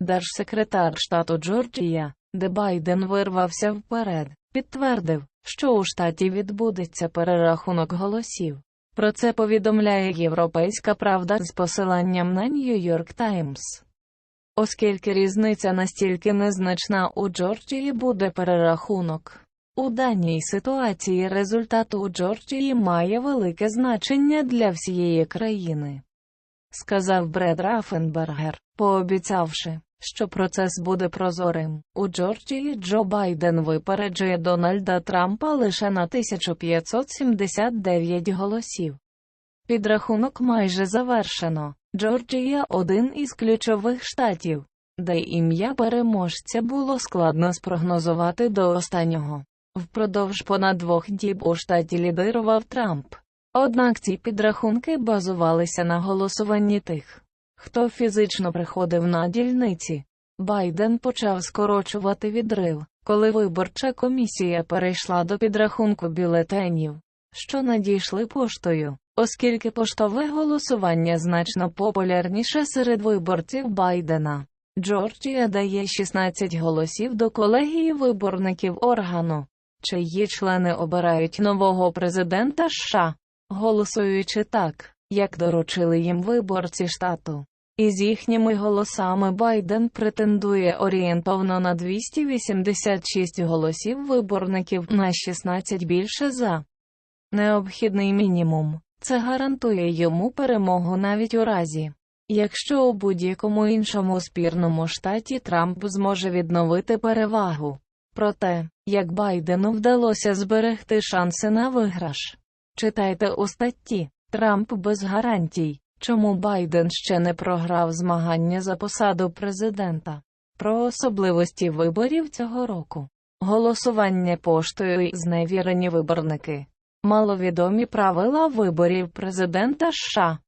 Держсекретар штату Джорджія, де Байден вирвався вперед, підтвердив, що у штаті відбудеться перерахунок голосів. Про це повідомляє Європейська Правда з посиланням на Нью-Йорк Таймс. Оскільки різниця настільки незначна у Джорджії буде перерахунок. У даній ситуації результат у Джорджії має велике значення для всієї країни, сказав Бред Рафенбергер, пообіцявши, що процес буде прозорим. У Джорджії Джо Байден випереджує Дональда Трампа лише на 1579 голосів. Підрахунок майже завершено. Джорджія один із ключових штатів, де ім'я переможця було складно спрогнозувати до останнього. Впродовж понад двох діб у штаті лідирував Трамп. Однак ці підрахунки базувалися на голосуванні тих, хто фізично приходив на дільниці. Байден почав скорочувати відрив, коли виборча комісія перейшла до підрахунку бюлетенів, що надійшли поштою, оскільки поштове голосування значно популярніше серед виборців Байдена. Джорджія дає 16 голосів до колегії виборників органу, чиї члени обирають нового президента США, голосуючи так, як доручили їм виборці штату. Із їхніми голосами Байден претендує орієнтовно на 286 голосів виборників на 16 більше за необхідний мінімум. Це гарантує йому перемогу навіть у разі, якщо у будь-якому іншому спірному штаті Трамп зможе відновити перевагу. Проте, як Байдену вдалося зберегти шанси на виграш. Читайте у статті Трамп без гарантій, чому Байден ще не програв змагання за посаду президента. Про особливості виборів цього року. Голосування поштою і зневірені виборники. Маловідомі правила виборів президента США.